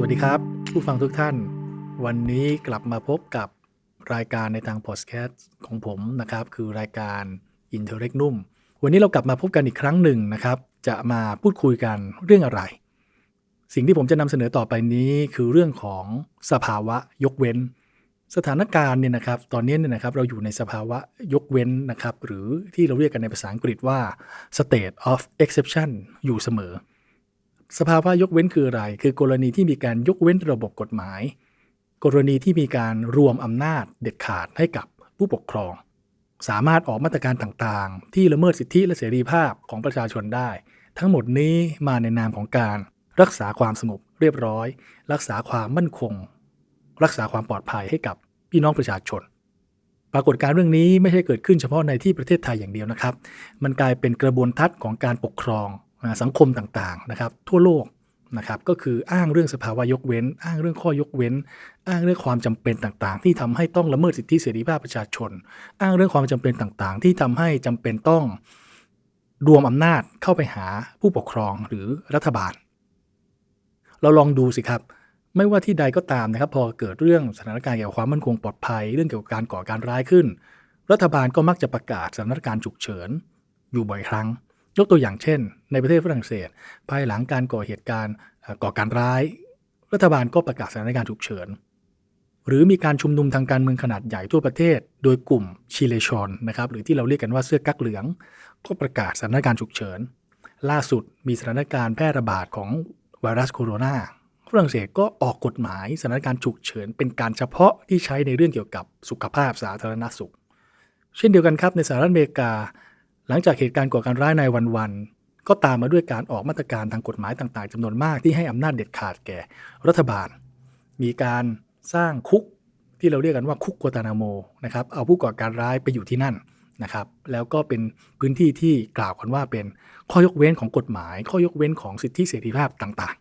สวัสดีครับ ผู้ฟังทุกท่าน วันนี้กลับมาพบกับรายการในทางพอดแคสต์ของผมนะครับ คือรายการ i n t e r r e g n u m วันนี้เรากลับมาพบกันอีกครั้งหนึ่งนะครับ จะมาพูดคุยกันเรื่องอะไร สิ่งที่ผมจะนำเสนอต่อไปนี้คือเรื่องของสภาวะยกเว้น สถานการณ์เนี่ยนะครับ ตอนนี้เนี่ยนะครับเราอยู่ในสภาวะยกเว้นนะครับ หรือที่เราเรียกกันในภาษาอังกฤษว่า state of exception อยู่เสมอ สภาวะยกเว้นคืออะไร คือกรณีที่มีการยกเว้นระบบกฎหมาย กรณีที่มีการรวมอำนาจเด็ดขาดให้กับผู้ปกครอง สามารถออกมาตรการต่างๆ ที่ละเมิดสิทธิและเสรีภาพของประชาชนได้ ทั้งหมดนี้มาในนามของการรักษาความสงบเรียบร้อย รักษาความมั่นคง รักษาความปลอดภัยให้กับพี่น้องประชาชน ปรากฏการเรื่องนี้ไม่ใช่เกิดขึ้นเฉพาะในที่ประเทศไทยอย่างเดียวนะครับ มันกลายเป็นกระบวนทัศน์ของการปกครอง สังคมต่างๆนะครับ ทั่วโลกนะครับก็คืออ้างเรื่องสภาวะยกเว้น อ้างเรื่องข้อยกเว้น อ้างเรื่องความจำเป็นต่างๆ ที่ทำให้ต้องละเมิดสิทธิเสรีภาพประชาชน อ้างเรื่องความจำเป็นต่างๆ ที่ทำให้จำเป็นต้องรวมอำนาจเข้าไปหาผู้ปกครองหรือรัฐบาล เราลองดูสิครับ ไม่ว่าที่ใดก็ตามนะครับ พอเกิดเรื่องสถานการณ์เกี่ยวกับความมั่นคงปลอดภัย เรื่องเกี่ยวกับการก่อการร้ายขึ้น รัฐบาลก็มักจะประกาศสถานการณ์ฉุกเฉินอยู่บ่อยครั้ง ยกตัวอย่างเช่น ในประเทศฝรั่งเศส ภายหลังการก่อเหตุการณ์ก่อการร้าย รัฐบาลก็ประกาศสถานการณ์ฉุกเฉิน หรือมีการชุมนุมทางการเมืองขนาดใหญ่ทั่วประเทศ โดยกลุ่มชิเลชอนนะครับหรือที่เราเรียกกันว่าเสื้อกั๊กเหลือง ก็ประกาศสถานการณ์ฉุกเฉิน ล่าสุดมีสถานการณ์แพร่ระบาดของไวรัสโคโรนาฝรั่งเศสก็ออกกฎหมายสถานการณ์ฉุกเฉิน เป็นการเฉพาะที่ใช้ในเรื่องเกี่ยวกับสุขภาพสาธารณสุข เช่นเดียวกันครับในสหรัฐอเมริกา หลังจากเหตุการณ์ก่อการร้ายในวันวันๆก็ตามมาด้วยการออกมาตรการทางกฎหมายต่างๆจำนวนมากที่ให้อำนาจเด็ดขาดแก่รัฐบาล มีการสร้างคุกที่เราเรียกกันว่าคุกโกตานาโมนะครับเอาผู้ก่อการร้ายไปอยู่ที่นั่นนะครับ แล้วก็เป็นพื้นที่ที่กล่าวกันว่าเป็นข้อยกเว้นของกฎหมาย ข้อยกเว้นของสิทธิเสรีภาพต่าง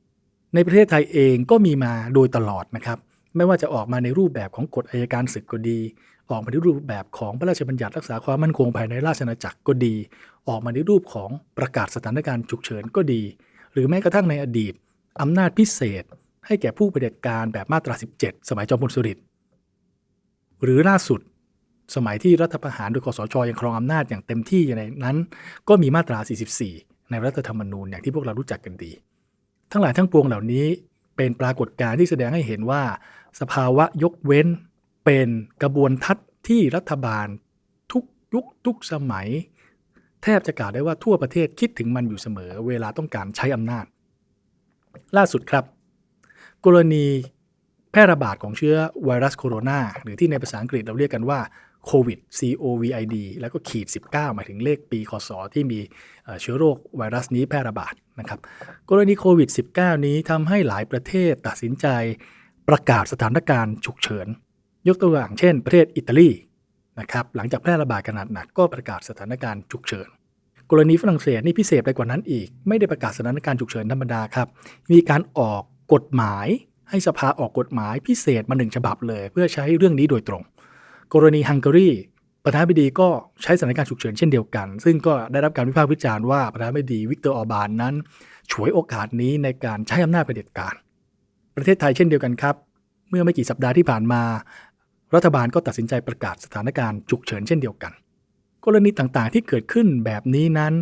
ๆ ในประเทศไทยเองก็มีมาโดยตลอดนะครับ ไม่ว่าจะออกมาในรูปแบบของกฎอายการศึกก็ดี ออกมาในรูปแบบของพระราชบัญญัติรักษาความมั่นคงภายในราชอาณาจักรก็ดี ออกมาในรูปของประกาศสถานการณ์ฉุกเฉินก็ดี หรือแม้กระทั่งในอดีตอำนาจพิเศษ ให้แก่ผู้เผด็จการแบบมาตรา 17 สมัยจอมพลสฤษดิ์หรือล่าสุดสมัยที่รัฐประหารโดยคอสชยังครองอำนาจอย่างเต็มที่อยู่ในนั้น ก็มีมาตรา 44 ในรัฐธรรมนูญอย่างที่พวกเรารู้จักกันดี ทั้งหลายทั้งปวงเหล่านี้เป็นปรากฏการณ์ที่แสดงให้เห็นว่า สภาวะยกเว้น เป็นกระบวนทัศน์ที่รัฐบาลทุกยุคทุกสมัย แทบจะกล่าวได้ว่าทั่วประเทศคิดถึงมันอยู่เสมอ เวลาต้องการใช้อำนาจ ล่าสุดครับ กรณีแพร่ระบาดของเชื้อไวรัสโคโรนาหรือที่ในภาษาอังกฤษเราเรียกกันว่าโควิด COVID แล้วก็ขีด 19 หมายถึงเลขปีคศที่มีเชื้อโรคไวรัสนี้แพร่ระบาดนะครับ กรณีโควิด -19 นี้ทำให้หลายประเทศตัดสินใจประกาศสถานการณ์ฉุกเฉิน ยกตัวอย่างเช่น ประเทศอิตาลีนะครับหลังจากแพร่ระบาดขนาดหนักก็ประกาศสถานการณ์ฉุกเฉิน กรณีฝรั่งเศสนี่พิเศษไปกว่านั้นอีก ไม่ได้ประกาศสถานการณ์ฉุกเฉินธรรมดาครับ มีการออกกฎหมายให้สภาออกกฎหมายพิเศษมาหนึ่งฉบับเลย เพื่อใช้เรื่องนี้โดยตรง กรณีฮังการีประธานาธิบดีก็ใช้สถานการณ์ฉุกเฉินเช่นเดียวกัน ซึ่งก็ได้รับการวิพากษ์วิจารณ์ว่าประธานาธิบดีวิกเตอร์ออร์บานนั้นฉวยโอกาสนี้ในการใช้อำนาจเผด็จการ ประเทศไทยเช่นเดียวกันครับ เมื่อไม่กี่สัปดาห์ที่ผ่านมา รัฐบาลก็ตัดสินใจประกาศสถานการณ์ฉุกเฉินเช่นเดียวกัน กรณีต่างๆที่เกิดขึ้นแบบนี้นั้น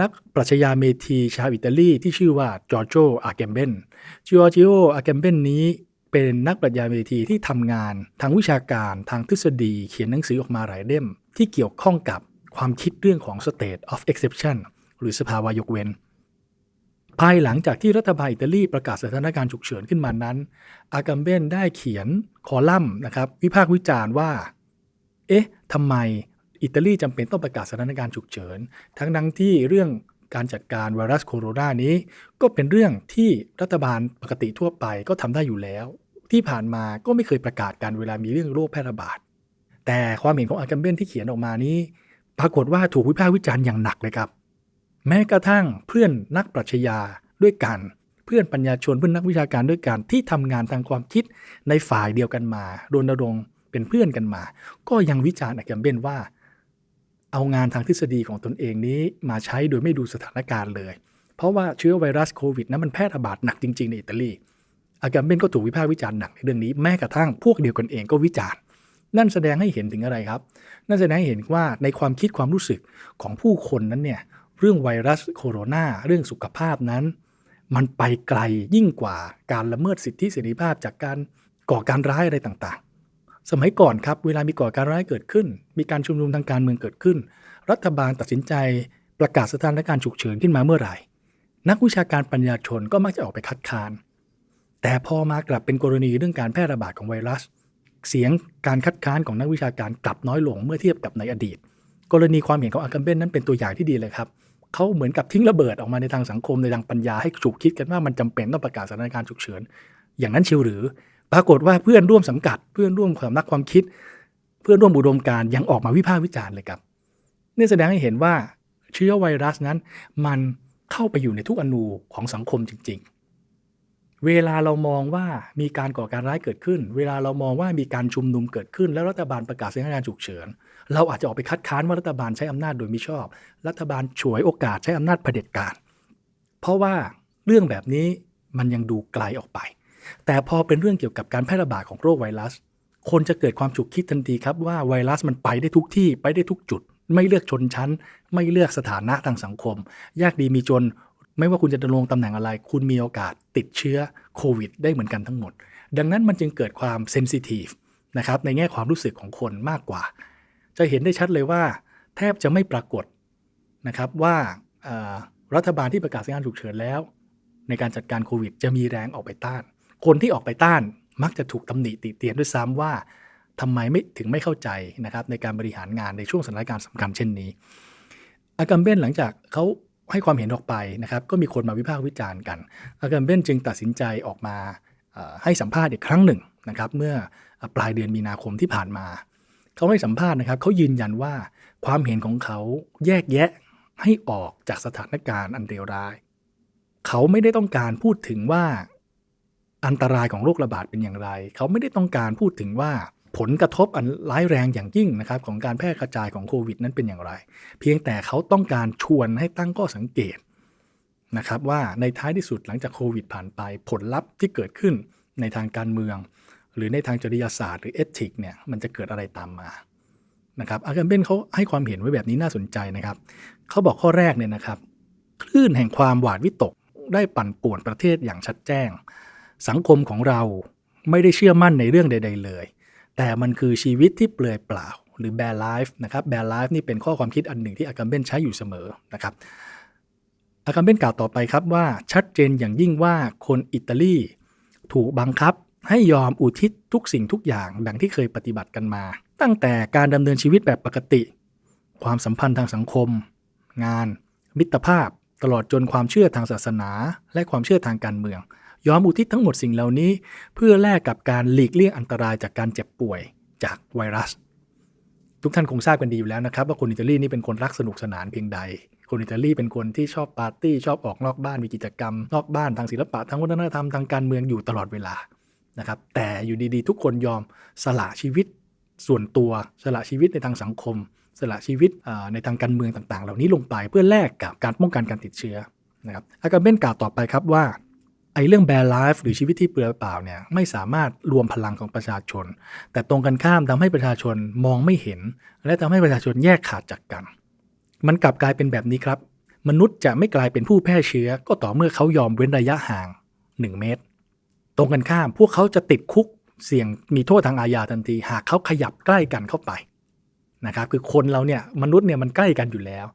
นักปรัชญาเมธีชาวอิตาลีที่ชื่อว่าจอร์โจอาเกมเบนจอร์จิโออาเกมเบนนี้เป็นนักปรัชญาเมธีที่ทำงานทางวิชาการทางทฤษฎี เขียนหนังสือออกมาหลายเล่ม ที่เกี่ยวข้องกับความคิดเรื่องของ state of exception หรือสภาวะยกเว้น ภายหลังจากที่รัฐบาลอิตาลีประกาศสถานการณ์ฉุกเฉินขึ้นมานั้น อากัมเบนได้เขียนคอลัมน์นะครับวิพากษ์วิจารณ์ว่า เอ๊ะทำไมอิตาลีจำเป็นต้องประกาศสถานการณ์ฉุกเฉิน ทั้งทั้งที่เรื่องการจัดการไวรัสโคโรนานี้ ก็เป็นเรื่องที่รัฐบาลปกติทั่วไปก็ทำได้อยู่แล้ว ที่ผ่านมาก็ไม่เคยประกาศกันเวลามีเรื่องโรคแพร่ระบาด แต่ความเห็นของอากัมเบนที่เขียนออกมานี้ ปรากฏว่าถูกวิพากษ์วิจารณ์อย่างหนักเลยครับ แม้กระทั่งเพื่อนนักปรัชญาด้วยกัน เพื่อนปัญญาชนเพื่อนนักวิชาการด้วยกันที่ทำงานทางความคิดในฝ่ายเดียวกันมารณรงค์เป็นเพื่อนกันมา ก็ยังวิจารณ์อากัมเบนว่า เอางานทางทฤษฎีของตนเองนี้มาใช้โดยไม่ดูสถานการณ์เลย เพราะว่าเชื้อไวรัสโควิดนั้นมันแพร่ระบาดหนักจริงๆในอิตาลีอากัมเบนก็ถูกวิพากษ์วิจารณ์หนักในเรื่องนี้แม้กระทั่งพวกเดียวกันเองก็วิจารณ์นั่นแสดงให้เห็นถึงอะไรครับ นั่นแสดงให้เห็นว่าในความคิดความรู้สึกของผู้คนนั้นเนี่ย เรื่องไวรัสโคโรนาเรื่องสุขภาพนั้น มันไปไกลยิ่งกว่าการละเมิดสิทธิเสรีภาพจากการก่อการร้ายอะไรต่างๆ สมัยก่อนครับเวลามีก่อการร้ายเกิดขึ้น มีการชุมนุมทางการเมืองเกิดขึ้น รัฐบาลตัดสินใจประกาศสถานการณ์ฉุกเฉินขึ้นมาเมื่อไหร่ นักวิชาการปัญญาชนก็มักจะออกไปคัดค้าน แต่พอมากลับเป็นกรณีเรื่องการแพร่ระบาดของไวรัส เสียงการคัดค้านของนักวิชาการกลับน้อยลงเมื่อเทียบกับในอดีต กรณีความเห็นของอากัมเบนนั้นเป็นตัวอย่างที่ดีเลยครับ เขาเหมือนกับทิ้งระเบิดออกมาในทางสังคมในทางปัญญาให้ฉุกคิดกันว่ามันจำเป็นต้องประกาศสถานการณ์ฉุกเฉินอย่างนั้นเชียวหรือ ปรากฏว่าเพื่อนร่วมสังกัด เพื่อนร่วมความนักความคิด เพื่อนร่วมอุดมการยังออกมาวิพากษ์วิจารณ์เลยครับนี่แสดงให้เห็นว่าเชื้อไวรัสนั้น มันเข้าไปอยู่ในทุกอนูของสังคมจริง ๆ เวลาเรามองว่ามีการก่อการร้ายเกิดขึ้น เวลาเรามองว่ามีการชุมนุมเกิดขึ้น แล้วรัฐบาลประกาศสถานการณ์ฉุกเฉิน เราอาจจะออกไปคัดค้านว่ารัฐบาลใช้อำนาจโดยมิชอบ รัฐบาลฉวยโอกาสใช้อำนาจเผด็จการ เพราะว่าเรื่องแบบนี้มันยังดูไกลออกไป แต่พอเป็นเรื่องเกี่ยวกับการแพร่ระบาดของโรคไวรัส คนจะเกิดความฉุกคิดทันทีครับว่าไวรัสมันไปได้ทุกที่ไปได้ทุกจุด ไม่เลือกชนชั้น ไม่เลือกสถานะทางสังคม ยากดีมีจนไม่ว่าคุณจะดำรงตำแหน่งอะไร คุณมีโอกาสติดเชื้อโควิด ได้เหมือนกันทั้งหมด ดังนั้นมันจึงเกิดความเซนซิทีฟนะครับในแง่ความรู้สึกของคนมากกว่า จะเห็นได้ชัดเลยว่า แทบจะไม่ปรากฏนะครับว่ารัฐบาลที่ประกาศสถานการณ์ฉุกเฉินแล้ว ในการจัดการโควิด จะมีแรงออกไปต้าน คนที่ออกไปต้านมักจะถูกตำหนิติเตียนด้วยซ้ำว่าทำไมไม่ถึงไม่เข้าใจนะครับในการบริหารงานในช่วงสถานการณ์สำคัญเช่นนี้ อากัมเบนหลังจากเขาให้ความเห็นออกไปนะครับก็มีคนมาวิพากษ์วิจารณ์กัน อากัมเบนจึงตัดสินใจออกมาให้สัมภาษณ์อีกครั้งหนึ่งนะครับเมื่อปลายเดือนมีนาคมที่ผ่านมา เขาให้สัมภาษณ์นะครับเขายืนยันว่าความเห็นของเขาแยกแยะให้ออกจากสถานการณ์อันเลวร้าย เขาไม่ได้ต้องการพูดถึงว่าอันตรายของโรคระบาดเป็นอย่างไร เขาไม่ได้ต้องการพูดถึงว่าผลกระทบอันร้ายแรงอย่างยิ่งนะครับของการแพร่กระจายของโควิดนั้นเป็นอย่างไร เพียงแต่เขาต้องการชวนให้ตั้งข้อสังเกตนะครับว่าในท้ายที่สุดหลังจากโควิดผ่านไปผลลัพธ์ที่เกิดขึ้นในทางการเมือง หรือในทางจริยศาสตร์หรือเอติกเนี่ยมันจะเกิดอะไรตามมานะครับอากัมเบนเขาให้ความเห็นไว้แบบนี้น่าสนใจนะครับเขาบอกข้อแรกเนี่ยนะครับ คลื่นแห่งความหวาดวิตกได้ปั่นป่วนประเทศอย่างชัดแจ้ง สังคมของเราไม่ได้เชื่อมั่นในเรื่องใด ๆ เลย แต่มันคือชีวิตที่เปลือยเปล่า หรือ bare life นะครับ bare life นี่เป็นข้อความคิดอันหนึ่งที่อากัมเบนใช้อยู่เสมอนะครับอากัมเบนกล่าวต่อไปครับว่าชัดเจนอย่างยิ่งว่าคนอิตาลีถูกบังคับ ให้ยอมอุทิศทุกสิ่งทุกอย่างดังที่เคยปฏิบัติกันมา ตั้งแต่การดำเนินชีวิตแบบปกติ ความสัมพันธ์ทางสังคม งาน มิตรภาพ ตลอดจนความเชื่อทางศาสนา และความเชื่อทางการเมือง ยอมอุทิศทั้งหมดสิ่งเหล่านี้ เพื่อแลกกับการหลีกเลี่ยงอันตรายจากการเจ็บป่วยจากไวรัส ทุกท่านคงทราบกันดีอยู่แล้วนะครับ ว่าคนอิตาลีนี่เป็นคนรักสนุกสนานเพียงใดคนอิตาลีเป็นคนที่ชอบปาร์ตี้ชอบออกนอกบ้านมีกิจกรรม นอกบ้านทางศิลปะทางวัฒนธรรมทางการเมืองอยู่ตลอดเวลา นะครับแต่อยู่ดีๆ ทุกคนยอมสละชีวิตส่วนตัวสละชีวิตในทางสังคม สละชีวิตในทางการเมืองต่างๆ เหล่านี้ลงไปเพื่อแลกกับการป้องกันการติดเชื้อนะครับอากาเบนกล่าวต่อไปครับว่าไอ้เรื่อง bare life หรือชีวิตที่เปลือยเปล่าเนี่ยไม่สามารถรวมพลังของประชาชน แต่ตรงกันข้ามทำให้ประชาชนมองไม่เห็น และทำให้ประชาชนแยกขาดจากกัน มันกลับกลายเป็นแบบนี้ครับ มนุษย์จะไม่กลายเป็นผู้แพร่เชื้อ ก็ต่อเมื่อเขายอมเว้นระยะห่าง 1 เมตร ตรงกันข้ามพวกเขาจะติดคุกเสี่ยงมีโทษทางอาญาทันที หากเขาขยับใกล้กันเข้าไปนะครับคือคนเราเนี่ยมนุษย์เนี่ยมันใกล้กันอยู่แล้ว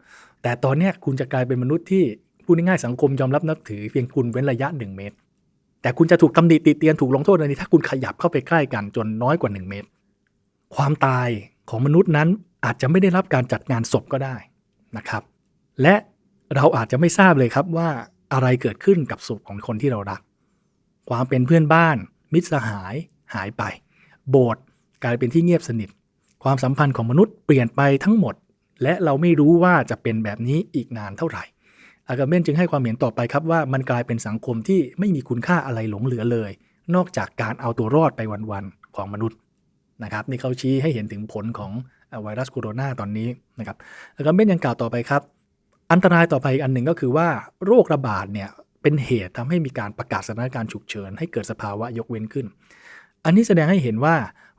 แต่ตอนเนี้ยคุณจะกลายเป็นมนุษย์ที่พูดง่ายๆสังคมยอมรับนับถือเพียงคุณเว้นระยะ 1 เมตร แต่คุณจะถูกตำหนิติเตียนถูกลงโทษในนี้ถ้าคุณขยับเข้าไปใกล้กันจนน้อยกว่า 1 เมตร ความตายของมนุษย์นั้นอาจจะไม่ได้รับการจัดงานศพก็ได้นะครับ และเราอาจจะไม่ทราบเลยครับว่าอะไรเกิดขึ้นกับศพของคนที่เรารัก ความเป็นเพื่อนบ้าน มิตรสหายหายไป โบสถ์กลายเป็นที่เงียบสนิท ความสัมพันธ์ของมนุษย์เปลี่ยนไปทั้งหมด และเราไม่รู้ว่าจะเป็นแบบนี้อีกนานเท่าไหร่ อากาเบนจึงให้ความเห็นต่อไปครับว่ามันกลายเป็นสังคมที่ไม่มีคุณค่าอะไรหลงเหลือเลย นอกจากการเอาตัวรอดไปวันๆของมนุษย์นะครับนี่เขาชี้ให้เห็นถึงผลของไวรัสโคโรนาตอนนี้นะครับอากาเบนยังกล่าวต่อไปครับ อันตรายต่อไปอีกอันหนึ่งก็คือว่าโรคระบาดเนี่ย เป็นเหตุทำให้มีการประกาศสถานการณ์ฉุกเฉินให้เกิดสภาวะยกเว้นขึ้น อันนี้แสดงให้เห็นว่า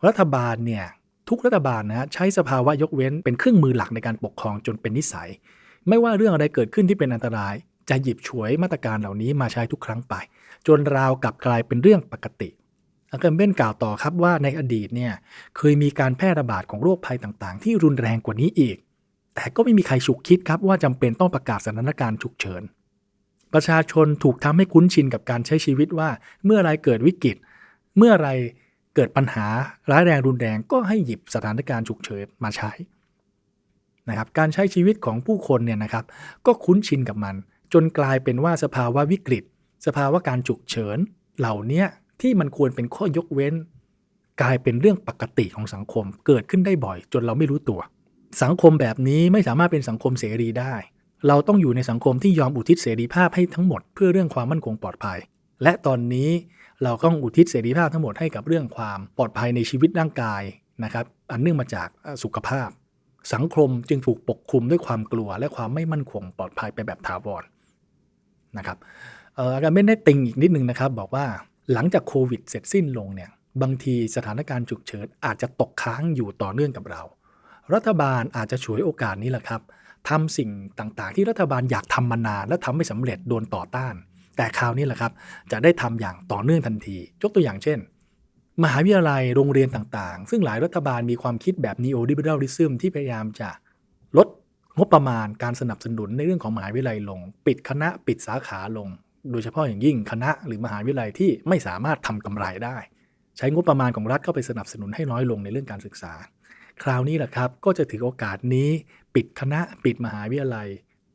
รัฐบาลเนี่ยทุกรัฐบาลนะใช้สภาวะยกเว้นเป็นเครื่องมือหลักในการปกครองจนเป็นนิสัย ไม่ว่าเรื่องอะไรเกิดขึ้นที่เป็นอันตราย จะหยิบฉวยมาตรการเหล่านี้มาใช้ทุกครั้งไป จนราวกลับกลายเป็นเรื่องปกติอาจารย์เบนกล่าวต่อครับว่าในอดีตเนี่ยเคยมีการแพร่ระบาดของโรคภัยต่างๆ ที่รุนแรงกว่านี้อีก แต่ก็ไม่มีใครฉุกคิดครับว่าจำเป็นต้องประกาศสถานการณ์ฉุกเฉิน ประชาชนถูกทำให้คุ้นชินกับการใช้ชีวิตว่า เมื่อไรเกิดวิกฤต เมื่อไรเกิดปัญหาร้ายแรงรุนแรงก็ให้หยิบสถานการณ์ฉุกเฉินมาใช้นะครับการใช้ชีวิตของผู้คนเนี่ยนะครับ ก็คุ้นชินกับมัน จนกลายเป็นว่าสภาวะวิกฤต สภาวะการฉุกเฉิน เหล่านี้ที่มันควรเป็นข้อยกเว้น กลายเป็นเรื่องปกติของสังคมเกิดขึ้นได้บ่อย จนเราไม่รู้ตัว สังคมแบบนี้ไม่สามารถเป็นสังคมเสรีได้ เราต้องอยู่ในสังคมที่ยอมอุทิศเสรีภาพให้ทั้งหมดเพื่อเรื่องความมั่นคงปลอดภัย และตอนนี้เราต้องอุทิศเสรีภาพทั้งหมดให้กับเรื่องความปลอดภัยในชีวิตร่างกายนะครับ อันเนื่องมาจากสุขภาพ สังคมจึงถูกปกคลุมด้วยความกลัว และความไม่มั่นคงปลอดภัยไปแบบถาวรนะครับอาจารย์เบนได้ติงอีกนิดนึงนะครับ บอกว่าหลังจากโควิดเสร็จสิ้นลงเนี่ยบางทีสถานการณ์ฉุกเฉินอาจจะตกค้างอยู่ต่อเนื่องกับเรา รัฐบาลอาจจะฉวยโอกาสนี้แหละครับ ทำสิ่งต่างๆ ที่รัฐบาลอยากทำมานาน และทำไม่สำเร็จโดนต่อต้าน แต่คราวนี้แหละครับ จะได้ทำอย่างต่อเนื่องทันที ยกตัวอย่างเช่น มหาวิทยาลัยโรงเรียนต่างๆ ซึ่งหลายรัฐบาลมีความคิดแบบ neo-liberalism ที่พยายามจะลดงบประมาณการสนับสนุนในเรื่องของมหาวิทยาลัยลง ปิดคณะปิดสาขาลง โดยเฉพาะอย่างยิ่งคณะหรือมหาวิทยาลัยที่ไม่สามารถทำกำไรได้ ใช้งบประมาณของรัฐเข้าไปสนับสนุนให้น้อยลงในเรื่องการศึกษา คราวนี้แหละครับก็จะถือโอกาสนี้ปิดคณะปิดมหาวิทยาลัย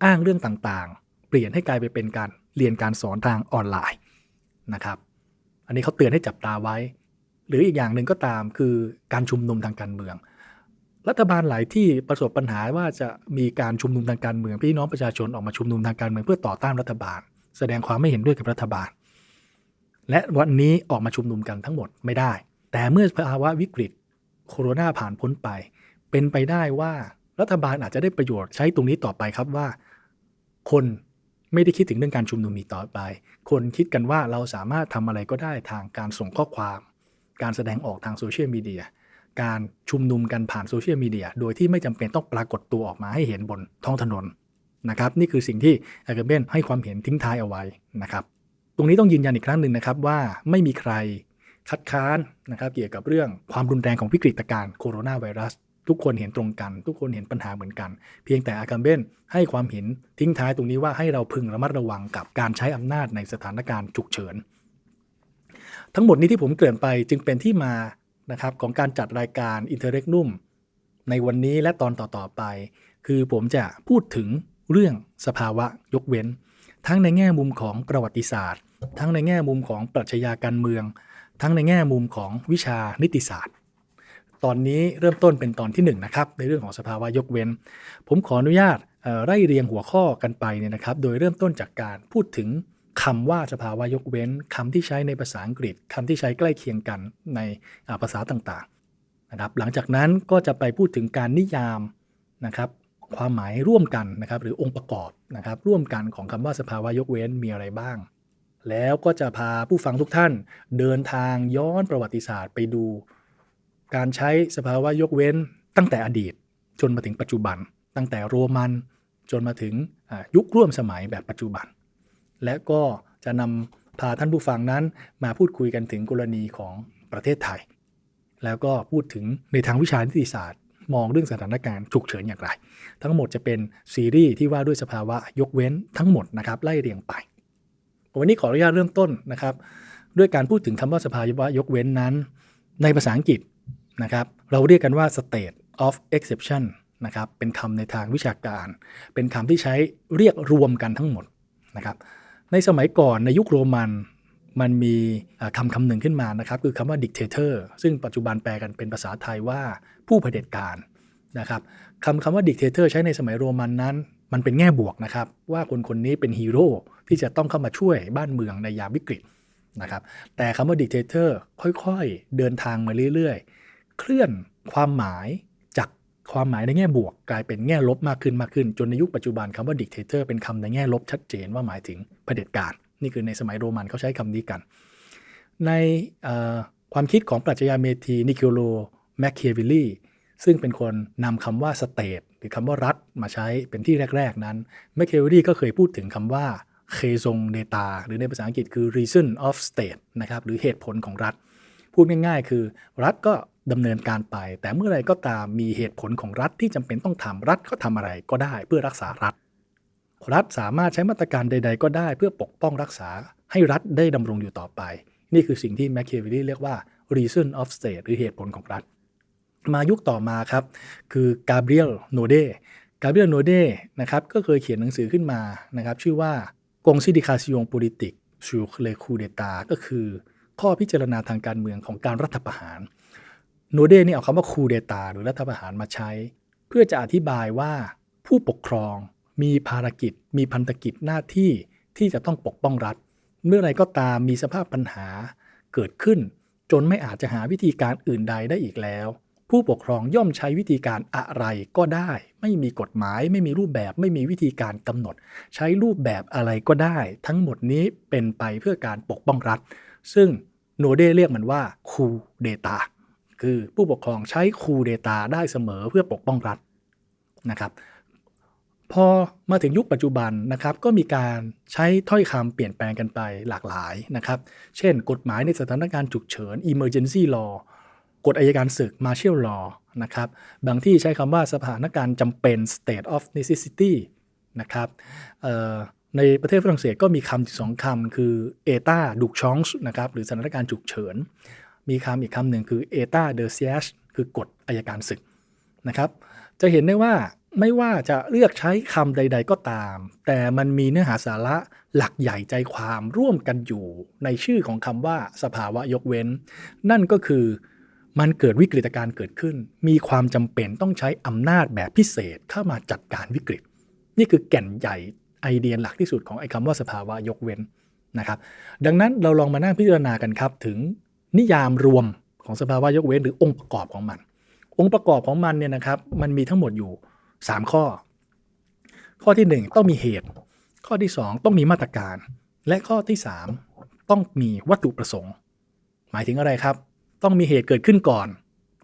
อ้างเรื่องต่างๆ เปลี่ยนให้กลายไปเป็นการเรียนการสอนทางออนไลน์นะครับ อันนี้เขาเตือนให้จับตาไว้ หรืออีกอย่างหนึ่งก็ตามคือการชุมนุมทางการเมือง รัฐบาลหลายที่ประสบปัญหาว่าจะมีการชุมนุมทางการเมืองพี่น้องประชาชนออกมาชุมนุมทางการเมืองเพื่อต่อต้านรัฐบาล แสดงความไม่เห็นด้วยกับรัฐบาล และวันนี้ออกมาชุมนุมกันทั้งหมดไม่ได้ แต่เมื่อภาวะวิกฤต โควิดผ่านพ้นไป เป็นไปได้ว่ารัฐบาลอาจจะได้ประโยชน์ใช้ตรงนี้ต่อไปครับว่า คนไม่ได้คิดถึงเรื่องการชุมนุมอีกต่อไป คนคิดกันว่าเราสามารถทำอะไรก็ได้ทางการส่งข้อความ การแสดงออกทางโซเชียลมีเดียการชุมนุมกันผ่านโซเชียลมีเดียโดยที่ไม่จำเป็นต้องปรากฏตัวออกมาให้เห็นบนท้องถนนนะครับ นี่คือสิ่งที่อาเกเบนให้ความเห็นทิ้งท้ายเอาไว้นะครับ ตรงนี้ต้องยืนยันอีกครั้งหนึ่งนะครับว่าไม่มีใคร คัดค้านนะครับเกี่ยวกับเรื่องความรุนแรงของวิกฤตการณ์โคโรนาไวรัส ทุกคนเห็นตรงกัน ทุกคนเห็นปัญหาเหมือนกัน เพียงแต่อากัมเบนให้ความเห็นทิ้งท้ายตรงนี้ว่าให้เราพึงระมัดระวังกับการใช้อำนาจในสถานการณ์ฉุกเฉิน ทั้งหมดนี้ที่ผมเกริ่นไปจึงเป็นที่มานะครับของการจัดรายการอินเทอร์เรกนุ่มในวันนี้และตอนต่อๆไป คือผมจะพูดถึงเรื่องสภาวะยกเว้น ทั้งในแง่มุมของประวัติศาสตร์ ทั้งในแง่มุมของปรัชญาการเมือง ทั้งในแง่มุมของวิชานิติศาสตร์ ตอนนี้เริ่มต้นเป็นตอนที่1นนะครับในเรื่องของสภาวะยกเว้น ผมขออนุญาตไล่เรียงหัวข้อกันไปเนี่ยนะครับ โดยเริ่มต้นจากการพูดถึงคำว่าสภาวะยกเว้นคำที่ใช้ในภาษาอังกฤษคำที่ใช้ใกล้เคียงกันในภาษาต่างๆนะครับ หลังจากนั้นก็จะไปพูดถึงการนิยามนะครับความหมายร่วมกันนะครับหรือองค์ประกอบนะครับร่วมกันของคำว่าสภาวะยกเว้นมีอะไรบ้าง แล้วก็จะพาผู้ฟังทุกท่าน เดินทางย้อนประวัติศาสตร์ไปดู การใช้สภาวะยกเว้นตั้งแต่อดีต จนมาถึงปัจจุบัน ตั้งแต่โรมันจนมาถึงยุคร่วมสมัยแบบปัจจุบัน และก็จะนำพาท่านผู้ฟังนั้นมาพูดคุยกันถึงกรณีของประเทศไทย แล้วก็พูดถึงในทางวิชานิติศาสตร์ มองเรื่องสถานการณ์ฉุกเฉินอย่างไร ทั้งหมดจะเป็นซีรีส์ที่ว่าด้วยสภาวะยกเว้นทั้งหมดนะครับไล่เรียงไป วันนี้ขออนุญาตเริ่มต้นนะครับ ด้วยการพูดถึงคำว่าสภาวะยกเว้นนั้น ในภาษาอังกฤษนะครับเราเรียกกันว่า state of exception นะครับเป็นคำในทางวิชาการ เป็นคำที่ใช้เรียกรวมกันทั้งหมดนะครับในสมัยก่อนในยุคโรมันมันมีคำคำหนึ่งขึ้นมานะครับคือคำว่า dictator ซึ่งปัจจุบันแปลกันเป็นภาษาไทยว่าผู้เผด็จการนะครับคำคำว่า dictator ใช้ในสมัยโรมันนั้น มันเป็นแง่บวกนะครับ ว่าคนคนนี้เป็นฮีโร่ ที่จะต้องเข้ามาช่วยบ้านเมืองในยามวิกฤตนะครับ แต่คำว่า dictator ค่อยๆ เดินทางมาเรื่อยๆ เคลื่อนความหมายจากความหมายในแง่บวก กลายเป็นแง่ลบมากขึ้นมากขึ้น จนในยุคปัจจุบันคำว่า dictator เป็นคำในแง่ลบชัดเจนว่าหมายถึงเผด็จการ นี่คือในสมัยโรมันเขาใช้คำนี้กัน ในความคิดของปรัชญาเมธีนิโคโลแมคเคียวิลลีซึ่งเป็นคนนำคำว่าสเตทหรือคำว่ารัฐมาใช้เป็นที่แรก ๆ นั้นแมคเคียวิลลีก็เคยพูดถึงคำว่า เคซงเดตาหรือในภาษาอังกฤษคือ reason of state นะครับหรือเหตุผลของรัฐ พูดง่ายๆ คือรัฐก็ดำเนินการไป แต่เมื่อไรก็ตามมีเหตุผลของรัฐที่จำเป็นต้องทำรัฐก็ทำอะไรก็ได้เพื่อรักษารัฐ รัฐสามารถใช้มาตรการใด ๆ ก็ได้เพื่อปกป้องรักษาให้รัฐได้ดำรงอยู่ต่อไป นี่คือสิ่งที่แมคเคียวิลลี่เรียกว่า reason of state หรือเหตุผลของรัฐ มายุคต่อมาครับคือกาเบรียลโนเดกาเบรียลโนเดนะครับก็เคยเขียนหนังสือขึ้นมานะครับชื่อว่า กงซิดิคาซิยงโปลิติกชูเลคูเดตาก็คือ ข้อพิจารณาทางการเมืองของการรัฐประหารโนเดนี่เอาคำว่าคูเดตาหรือรัฐประหารมาใช้ เพื่อจะอธิบายว่าผู้ปกครองมีภารกิจ มีพันธกิจหน้าที่ที่จะต้องปกป้องรัฐ เมื่อไรก็ตามมีสภาพปัญหาเกิดขึ้น จนไม่อาจจะหาวิธีการอื่นใดได้อีกแล้ว ผู้ปกครองย่อมใช้วิธีการอะไรก็ได้ ไม่มีกฎหมาย ไม่มีรูปแบบ ไม่มีวิธีการกำหนด ใช้รูปแบบอะไรก็ได้ ทั้งหมดนี้เป็นไปเพื่อการปกป้องรัฐ ซึ่งโนเดเรียกมันว่าคูเดตาคือผู้ปกครองใช้คูเดตาได้เสมอเพื่อปกป้องรัฐนะครับ พอมาถึงยุคปัจจุบันนะครับก็มีการใช้ถ้อยคำเปลี่ยนแปลงกันไปหลากหลายนะครับ เช่น กฎหมายในสถานการณ์ฉุกเฉิน emergency law กฎอายการศึก martial law นะครับ บางที่ใช้คำว่าสถานการณ์จำเป็น state of necessity นะครับในประเทศฝรั่งเศสก็มีคำสองคำคือ état d'urgence นะครับหรือสถานการณ์ฉุกเฉิน มีคำอีกคำหนึ่งคือ état de siège คือกฎอายการศึกนะครับ จะเห็นได้ว่าไม่ว่าจะเลือกใช้คำใด ๆก็ตาม แต่มันมีเนื้อหาสาระหลักใหญ่ใจความร่วมกันอยู่ในชื่อของคำว่าสภาวะยกเว้น นั่นก็คือ มันเกิดวิกฤตการณ์เกิดขึ้น มีความจำเป็นต้องใช้อำนาจแบบพิเศษเข้ามาจัดการวิกฤต นี่คือแก่นใหญ่ไอเดียหลักที่สุดของไอ้คำว่าสภาวะยกเว้นนะครับ ดังนั้นเราลองมานั่งพิจารณากันครับถึงนิยามรวมของสภาวะยกเว้น หรือองค์ประกอบของมัน องค์ประกอบของมันเนี่ยนะครับ มันมีทั้งหมดอยู่ 3 ข้อ ข้อที่ 1 ต้องมีเหตุ ข้อที่ 2 ต้องมีมาตรการ และข้อที่ 3 ต้องมีวัตถุประสงค์ หมายถึงอะไรครับ ต้องมีเหตุเกิดขึ้นก่อน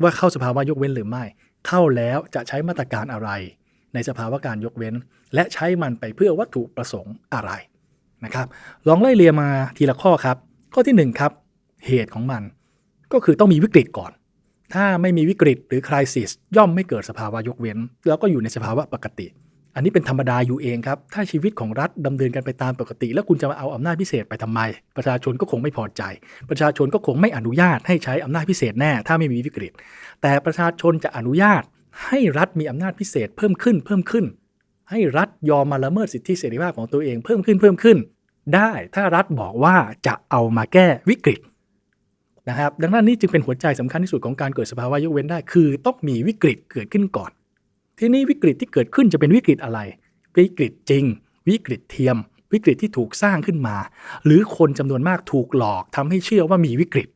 ว่าเข้าสภาวะยกเว้นหรือไม่ เข้าแล้วจะใช้มาตรการอะไร ในสภาวะการยกเว้น และใช้มันไปเพื่อวัตถุประสงค์อะไรนะครับ ลองไล่เรียงมาทีละข้อครับ ข้อที่ 1 ครับ เหตุของมัน ก็คือต้องมีวิกฤตก่อน ถ้าไม่มีวิกฤตหรือคริสิสย่อมไม่เกิดสภาวะยกเว้น แล้วก็อยู่ในสภาวะปกติ อันนี้เป็นธรรมดาอยู่เองครับ ถ้าชีวิตของรัฐดำเนินกันไปตามปกติ แล้วคุณจะมาเอาอำนาจพิเศษไปทำไม ประชาชนก็คงไม่พอใจ ประชาชนก็คงไม่อนุญาตให้ใช้อำนาจพิเศษแน่ ถ้าไม่มีวิกฤต แต่ประชาชนจะอนุญาตให้รัฐมีอำนาจพิเศษเพิ่มขึ้นเพิ่มขึ้น ให้รัฐยอมมาละเมิดสิทธิเสรีภาพของตัวเองเพิ่มขึ้นเพิ่มขึ้น ได้ถ้ารัฐบอกว่าจะเอามาแก้วิกฤตนะครับดังนั้นนี่จึงเป็นหัวใจสำคัญที่สุดของการเกิดสภาวะยกเว้นได้ คือต้องมีวิกฤตเกิดขึ้นก่อน ทีนี้วิกฤตที่เกิดขึ้นจะเป็นวิกฤตอะไร วิกฤตจริง วิกฤตเทียม วิกฤตที่ถูกสร้างขึ้นมา หรือคนจำนวนมากถูกหลอกทำให้เชื่อว่ามีวิกฤต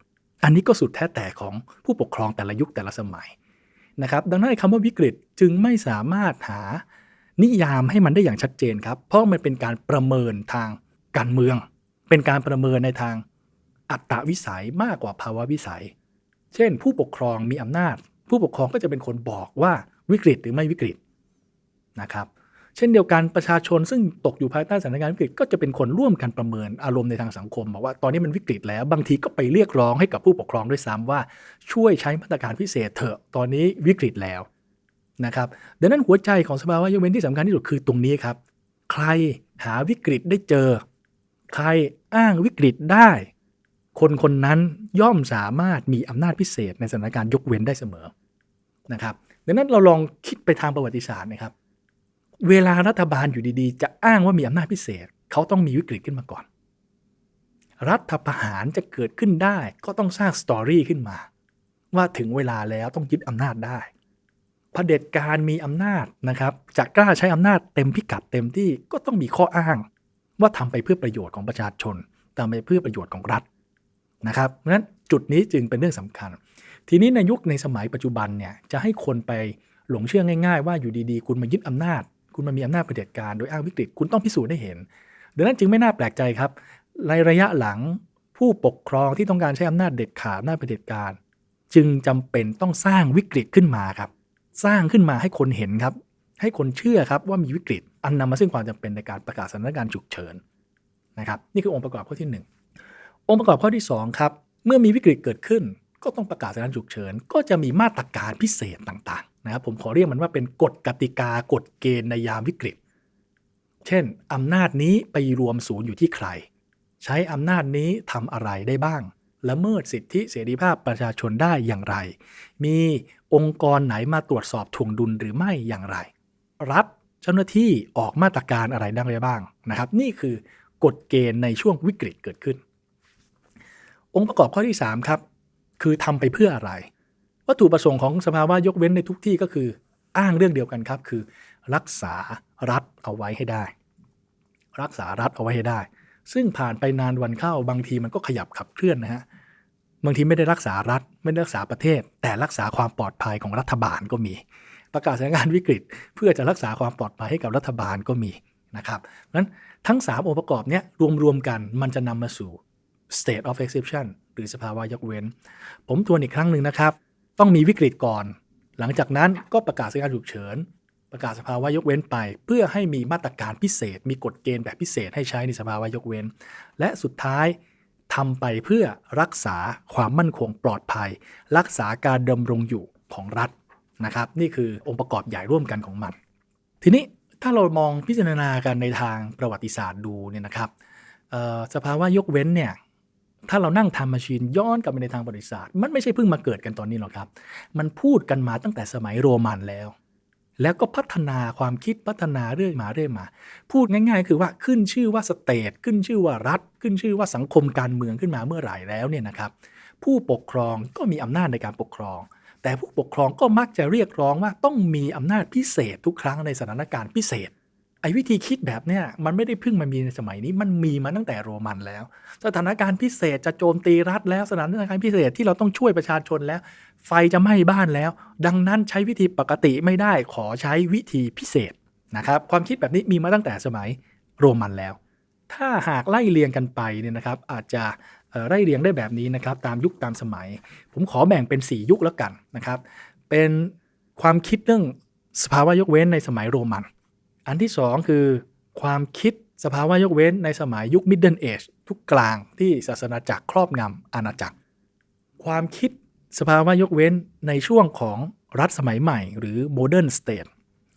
อันนี้ก็สุดแท้แต่ของผู้ปกครองแต่ละยุคแต่ละสมัยนะครับดังนั้นคำว่าวิกฤตจึงไม่สามารถหานิยามให้มันได้อย่างชัดเจนครับ เพราะมันเป็นการประเมินทางการเมือง เป็นการประเมินในทางอัตตวิสัยมากกว่าภาวะวิสัย เช่น ผู้ปกครองมีอำนาจ ผู้ปกครองก็จะเป็นคนบอกว่า วิกฤตหรือไม่วิกฤตนะครับ เช่นเดียวกันประชาชนซึ่งตกอยู่ภายใต้สถานการณ์วิกฤตก็จะเป็นคนร่วมกันประเมินอารมณ์ในทางสังคมบอกว่าตอนนี้มันวิกฤตแล้วบางทีก็ไปเรียกร้องให้กับผู้ปกครองด้วยซ้ำว่าช่วยใช้มาตรการพิเศษเถอะตอนนี้วิกฤตแล้วนะครับดังนั้นหัวใจของสภาวะยกเว้นที่สำคัญที่สุดคือตรงนี้ครับ ใครหาวิกฤตได้เจอ ใครอ้างวิกฤตได้ คนคนนั้นย่อมสามารถมีอำนาจพิเศษในสถานการณ์ยกเว้นได้เสมอนะครับ ดังนั้นเราลองคิดไปทางประวัติศาสตร์นะครับ เวลารัฐบาลอยู่ดีๆ จะอ้างว่ามีอำนาจพิเศษ เขาต้องมีวิกฤตขึ้นมาก่อน รัฐประหารจะเกิดขึ้นได้ ก็ต้องสร้างสตอรี่ขึ้นมา ว่าถึงเวลาแล้วต้องยึดอำนาจได้เผด็จการมีอำนาจนะครับจะกล้าใช้อำนาจเต็มพิกัดเต็มที่ก็ต้องมีข้ออ้าง ว่าทำไปเพื่อประโยชน์ของประชาชนทำไปเพื่อประโยชน์ของรัฐนะครับเพราะฉะนั้นจุดนี้จึงเป็นเรื่องสำคัญ ทีนี้ในยุคในสมัยปัจจุบันเนี่ยจะให้คนไปหลงเชื่อง่าย ๆ ว่าอยู่ดีๆ คุณมายึดอำนาจ คุณมามีอำนาจเผด็จการโดยอ้างวิกฤตคุณต้องพิสูจน์ให้เห็นดังนั้นจึงไม่น่าแปลกใจครับ ในระยะหลังผู้ปกครองที่ต้องการใช้อำนาจเด็ดขาดอำนาจเผด็จการ จึงจำเป็นต้องสร้างวิกฤตขึ้นมาครับ สร้างขึ้นมาให้คนเห็นครับ ให้คนเชื่อครับว่ามีวิกฤต อันนำมาซึ่งความจำเป็นในการประกาศสถานการณ์ฉุกเฉินนะครับ นี่คือองค์ประกอบข้อที่หนึ่งองค์ประกอบข้อที่สองครับเมื่อมีวิกฤตเกิดขึ้น ก็ต้องประกาศสถานฉุกเฉิน ก็จะมีมาตรการพิเศษต่างๆนะครับผมขอเรียกมันว่าเป็นกฎกติกากฎเกณฑ์ในยามวิกฤต เช่น อำนาจนี้ไปรวมศูนย์อยู่ที่ใคร ใช้อำนาจนี้ทำอะไรได้บ้างละเมิดสิทธิเสรีภาพประชาชนได้อย่างไร มีองค์กรไหนมาตรวจสอบถ่วงดุลหรือไม่อย่างไร รัฐเจ้าหน้าที่ออกมาตรการอะไรดังไรบ้างนะครับ นี่คือกฎเกณฑ์ในช่วงวิกฤตเกิดขึ้น องค์ประกอบข้อที่ 3 ครับ คือทำไปเพื่ออะไร วัตถุประสงค์ของสภาวะยกเว้นในทุกที่ก็คือ อ้างเรื่องเดียวกันครับ คือ รักษารัฐเอาไว้ให้ได้ รักษารัฐเอาไว้ให้ได้ ซึ่งผ่านไปนานวันเข้าบางทีมันก็ขยับขับเคลื่อนนะฮะบางทีไม่ได้รักษารัฐไม่ได้รักษาประเทศ แต่รักษาความปลอดภัยของรัฐบาลก็มี ประกาศสถานการณ์วิกฤต เพื่อจะรักษาความปลอดภัยให้กับรัฐบาลก็มีนะครับนั้นทั้ง 3 องค์ประกอบเนี้ยรวมๆกันมันจะนำมาสู่ state of exception หรือสภาวะยกเว้น ผมทวนอีกครั้งหนึ่งนะครับ ต้องมีวิกฤตก่อน หลังจากนั้นก็ประกาศสถานการณ์ฉุกเฉิน ประกาศสภาวะยกเว้นไป เพื่อให้มีมาตรการพิเศษ มีกฎเกณฑ์แบบพิเศษให้ใช้ในสภาวะยกเว้น และสุดท้ายทำไปเพื่อรักษาความมั่นคงปลอดภัย รักษาการดำรงอยู่ของรัฐนะครับ นี่คือองค์ประกอบใหญ่ร่วมกันของมัน ทีนี้ถ้าเรามองพิจารณากันในทางประวัติศาสตร์ดูเนี่ยนะครับสภาวะยกเว้นเนี่ย ถ้าเรานั่งทำมาชีนย้อนกลับไปในทางประวัติศาสตร์ มันไม่ใช่เพิ่งมาเกิดกันตอนนี้หรอกครับ มันพูดกันมาตั้งแต่สมัยโรมันแล้ว แล้วก็พัฒนาความคิดพัฒนาเรื่อยมาเรื่อยมา พูดง่ายๆ คือว่าขึ้นชื่อว่าสเตทขึ้นชื่อว่ารัฐ ขึ้นชื่อว่าสังคมการเมืองขึ้นมาเมื่อไหร่แล้วเนี่ยนะครับ ผู้ปกครองก็มีอำนาจในการปกครอง แต่ผู้ปกครองก็มักจะเรียกร้องว่าต้องมีอำนาจพิเศษทุกครั้งในสถานการณ์พิเศษ ไอ้วิธีคิดแบบเนี้ยมันไม่ได้เพิ่งมามีในสมัยนี้มันมีมาตั้งแต่โรมันแล้ว สถานการณ์พิเศษจะโจมตีรัฐแล้วสถานการณ์พิเศษที่เราต้องช่วยประชาชนแล้ว ไฟจะไหม้บ้านแล้ว ดังนั้นใช้วิธีปกติไม่ได้ขอใช้วิธีพิเศษนะครับความคิดแบบนี้มีมาตั้งแต่สมัยโรมันแล้ว ถ้าหากไล่เรียงกันไปเนี่ยนะครับอาจจะไล่เรียงได้แบบนี้นะครับตามยุคตามสมัย ผมขอแบ่งเป็น 4 ยุคแล้วกันนะครับเป็นความคิดเรื่องสภาวะยกเว้นในสมัยโรมัน อันที่ 2 คือความคิดสภาวะยกเว้นในสมัยยุค Middle Age ทุกกลางที่ศาสนาจักรครอบงำอาณาจักร ความคิดสภาวะยกเว้นในช่วงของรัฐสมัยใหม่ หรือ Modern State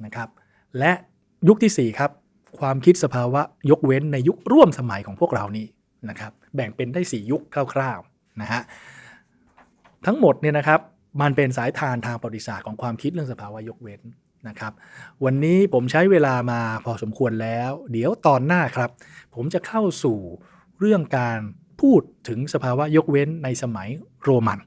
นะครับและยุคทีสี่ 4 ครับ ความคิดสภาวะยกเว้นในยุคร่วมสมัยของพวกเรานี้นะครับแบ่งเป็นได้ 4 ยุคคร่าวๆนะฮะทั้งหมดเนี่ยนะครับมันเป็นสายทานทางประวัติศาสตร์ของความคิดเรื่องสภาวะยกเว้น นะครับ วันนี้ผมใช้เวลามาพอสมควรแล้ว เดี๋ยวตอนหน้าครับ ผมจะเข้าสู่เรื่องการพูดถึงสภาวะยกเว้นในสมัยโรมัน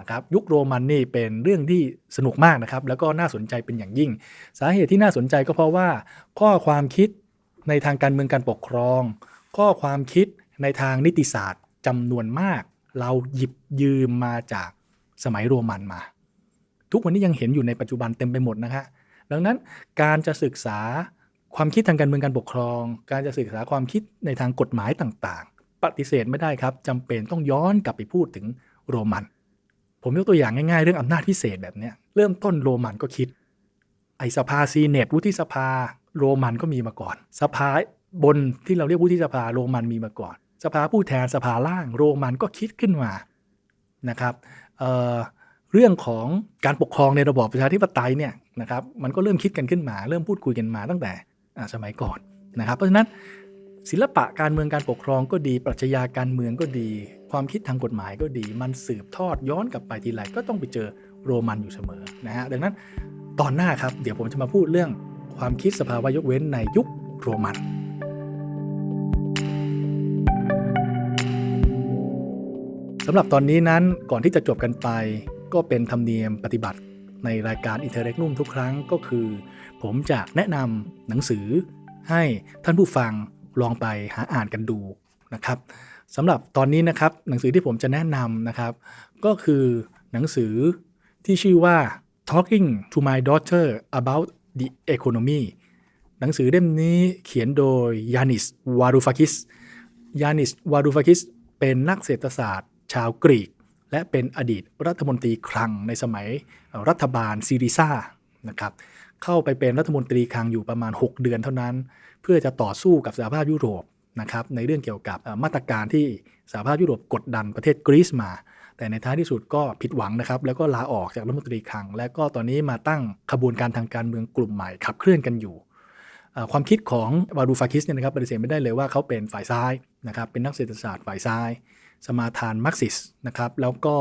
นะครับยุคโรมันนี่เป็นเรื่องที่สนุกมากนะครับ แล้วก็น่าสนใจเป็นอย่างยิ่ง สาเหตุที่น่าสนใจก็เพราะว่า ข้อความคิดในทางการเมืองการปกครอง ข้อความคิดในทางนิติศาสตร์จำนวนมาก เราหยิบยืมมาจากสมัยโรมันมา ทุกวันนี้ยังเห็นอยู่ในปัจจุบันเต็มไปหมดนะฮะ ดังนั้นการจะศึกษาความคิดทางการเมืองการปกครอง การจะศึกษาความคิดในทางกฎหมายต่างๆ ปฏิเสธไม่ได้ครับจำเป็นต้องย้อนกลับไปพูดถึงโรมัน ผมยกตัวอย่างง่ายๆ เรื่องอำนาจพิเศษแบบเนี้ยเริ่มต้นโรมันก็คิด ไอสภาซีเนตวุฒิสภาโรมันก็มีมาก่อน สภาบนที่เราเรียกวุฒิสภาโรมันมีมาก่อน สภาผู้แทนสภาล่างโรมันก็คิดขึ้นมานะครับ เรื่องของการปกครองในระบอบประชาธิปไตยเนี่ยนะครับมันก็เริ่มคิดกันขึ้นมา เริ่มพูดคุยกันมาตั้งแต่สมัยก่อนนะครับ เพราะฉะนั้นศิลปะการเมืองการปกครองก็ดี ปรัชญาการเมืองก็ดี ความคิดทางกฎหมายก็ดี มันสืบทอดย้อนกลับไปทีไรก็ต้องไปเจอโรมันอยู่เสมอนะฮะดังนั้นตอนหน้าครับ เดี๋ยวผมจะมาพูดเรื่องความคิดสภาวะยกเว้นในยุคโรมันสำหรับตอนนี้นั้นก่อนที่จะจบกันไป ก็เป็นธรรมเนียมปฏิบัติในรายการ i n t e r r e g n u m ทุกครั้งก็คือ ผมจะแนะนำหนังสือให้ท่านผู้ฟังลองไปหาอ่านกันดูนะครับสำหรับตอนนี้นะครับหนังสือที่ผมจะแนะนำนะครับ ก็คือหนังสือที่ชื่อว่า Talking to My Daughter About the Economy หนังสือเล่มนี้เขียนโดยยานิสวารูฟาคิสยานิสวารูฟาคิสเป็นนักเศรษฐศาสตร์ ชาวกรีก และเป็นอดีตรัฐมนตรีคลังในสมัยรัฐบาลซีริซ่านะครับเข้าไปเป็นรัฐมนตรีคลังอยู่ประมาณ 6 เดือนเท่านั้น เพื่อจะต่อสู้กับสหภาพยุโรปนะครับในเรื่องเกี่ยวกับมาตรการที่สหภาพยุโรปกดดันประเทศกรีซมา แต่ในท้ายที่สุดก็ผิดหวังนะครับ แล้วก็ลาออกจากรัฐมนตรีคลัง และก็ตอนนี้มาตั้งขบวนการทางการเมืองกลุ่มใหม่ขับเคลื่อนกันอยู่ความคิดของวารูฟาคิสเนี่ยนะครับปฏิเสธไม่ได้เลยว่าเขาเป็นฝ่ายซ้ายนะครับเป็นนักเศรษฐศาสตร์ฝ่ายซ้าย สมาทานมาร์กซิสนะครับแล้วก็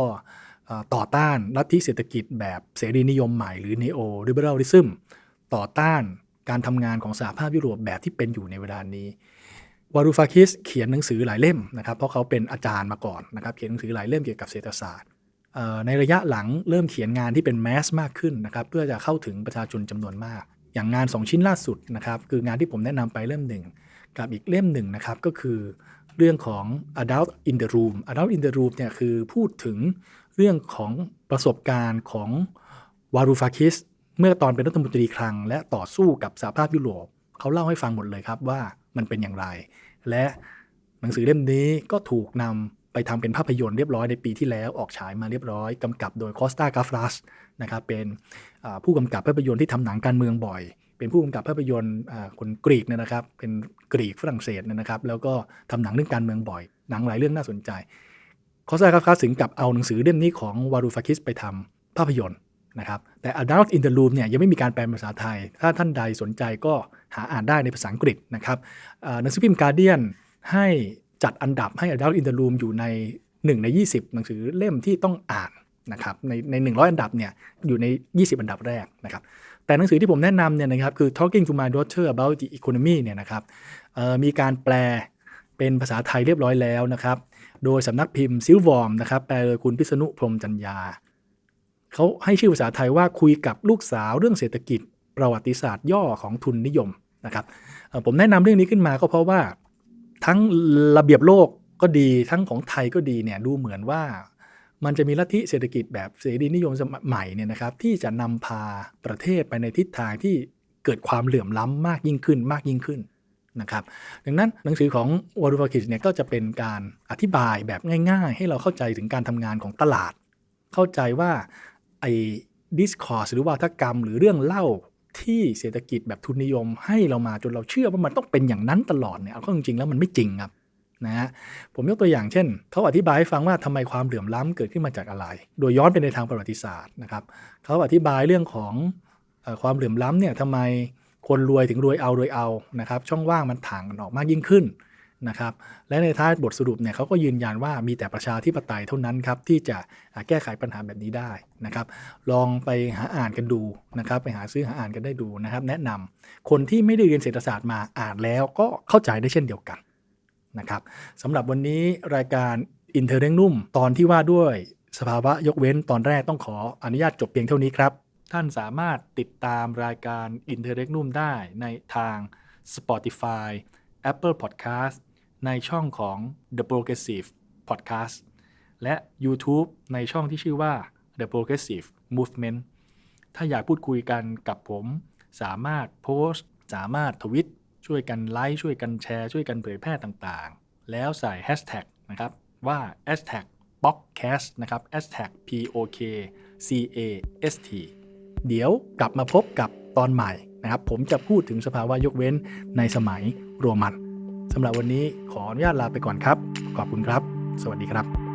ต่อต้านลัทธิเศรษฐกิจแบบเสรีนิยมใหม่หรือ neo liberalism ต่อต้านการทำงานของสหภาพยุโรปแบบที่เป็นอยู่ในเวลานี้วารูฟาคิสเขียนหนังสือหลายเล่มนะครับเพราะเขาเป็นอาจารย์มาก่อนนะครับเขียนหนังสือหลายเล่มเกี่ยวกับเศรษฐศาสตร์ในระยะหลังเริ่มเขียนงานที่เป็นแมสมากขึ้นนะครับเพื่อจะเข้าถึงประชาชนจำนวนมาก อย่างงาน 2 ชิ้นล่าสุดนะครับคืองานที่ผมแนะนำไปเล่มหนึ่งกับอีกเล่มหนึ่งนะครับก็คือ เรื่องของ adult in the room adult in the room เนี่ยคือพูดถึงเรื่องของประสบการณ์ของวารูฟาคิสเมื่อตอนเป็นรัฐมนตรีคลัง และต่อสู้กับสหภาพยุโรปเขาเล่าให้ฟังหมดเลยครับว่ามันเป็นอย่างไร และหนังสือเล่มนี้ก็ถูกนำไปทำเป็นภาพยนตร์เรียบร้อยในปีที่แล้วออกฉายมาเรียบร้อยกำกับโดยคอสตากาฟรัสนะครับเป็นผู้กำกับภาพยนตร์ที่ทำหนังการเมืองบ่อย เป็นผู้กำกับภาพยนตร์คนกรีกเนี่ยนะครับ เป็นกรีกฝรั่งเศสเนี่ยนะครับ แล้วก็ทำหนังเรื่องการเมืองบ่อย หนังหลายเรื่องน่าสนใจคอสตากาฟรัสถึงกับเอาหนังสือเล่มนี้ของวารูฟาคิสไปทำภาพยนตร์นะครับ แต่ Adult in the Room เนี่ยยังไม่มีการแปลเป็นภาษาไทย ถ้าท่านใดสนใจก็หาอ่านได้ในภาษาอังกฤษนะครับหนังสือพิมพ์การเดียนให้จัดอันดับให้ Adult in the Room อยู่ใน 1 ใน 20 หนังสือเล่มที่ต้องอ่านนะครับในใน100 อันดับเนี่ยอยู่ใน 20 อันดับแรกนะครับ แต่หนังสือที่ผมแนะนำเนี่ยนะครับคือ Talking to My Daughter About the Economy เนี่ยนะครับมีการแปลเป็นภาษาไทยเรียบร้อยแล้วนะครับ โดยสำนักพิมพ์ซิลวอร์มนะครับแปลโดยคุณพิษณุพรมจัญญาเขาให้ชื่อภาษาไทยว่าคุยกับลูกสาวเรื่องเศรษฐกิจ ประวัติศาสตร์ย่อของทุนนิยมนะครับผมแนะนำเรื่องนี้ขึ้นมาก็เพราะว่าทั้งระเบียบโลกก็ดีทั้งของไทยก็ดีเนี่ยดูเหมือนว่า มันจะมีลัทธิเศรษฐกิจแบบเสรีนิยมสมัยใหม่เนี่ยนะครับที่จะนำพาประเทศไปในทิศทางที่เกิดความเหลื่อมล้ำมากยิ่งขึ้นมากยิ่งขึ้นนะครับดังนั้นหนังสือของวอรูฟาคิชเนี่ยก็จะเป็นการอธิบายแบบง่าย ๆ ให้เราเข้าใจถึงการทำงานของตลาด เข้าใจว่าไอ้ดิสคอร์สหรือวาทกรรม หรือเรื่องเล่าที่เศรษฐกิจแบบทุนนิยมให้เรามาจนเราเชื่อว่ามันต้องเป็นอย่างนั้นตลอดเนี่ยเอาเข้าจริงๆแล้วมันไม่จริงครับ นะฮะผมยกตัวอย่างเช่น เขาอธิบายให้ฟังว่าทำไมความเหลื่อมล้ำเกิดขึ้นมาจากอะไร โดยย้อนไปในทางประวัติศาสตร์นะครับเขาอธิบายเรื่องของความเหลื่อมล้ำเนี่ยทำไมคนรวยถึงรวยเอารวยเอานะครับ ช่องว่างมันถ่างกันออกมากยิ่งขึ้นนะครับ และในท้ายบทสรุปเนี่ยเขาก็ยืนยันว่ามีแต่ประชาธิปไตยเท่านั้นครับ ที่จะแก้ไขปัญหาแบบนี้ได้นะครับ ลองไปหาอ่านกันดูนะครับ ไปหาซื้อหาอ่านกันได้ดูนะครับ แนะนำคนที่ไม่ได้เรียนเศรษฐศาสตร์มาอ่านแล้วก็เข้าใจได้เช่นเดียวกัน นะครับสำหรับวันนี้รายการอินเทอร์เรงนุ่ม ตอนที่ว่าด้วยสภาวะยกเว้นตอนแรกต้องขออนุญาตจบเพียงเท่านี้ครับ ท่านสามารถติดตามรายการอินเทอร์เรกนุ่มได้ในทาง Spotify Apple Podcast ในช่องของ The Progressive Podcast และ YouTube ในช่องที่ชื่อว่า The Progressive Movement ถ้าอยากพูดคุยกันกับผม สามารถโพสต์ สามารถทวิต ช่วยกันไลค์ช่วยกันแชร์ ช่วยกันเผยแพร่ต่างๆ แล้วใส่ Hashtag นะครับว่า Hashtag podcast นะครับ Hashtag p o k c a s t เดี๋ยวกลับมาพบกับตอนใหม่นะครับ ผมจะพูดถึงสภาวะยกเว้นในสมัยโรมันสำหรับวันนี้ขออนุญาตลาไปก่อนครับ ขอบคุณครับ สวัสดีครับ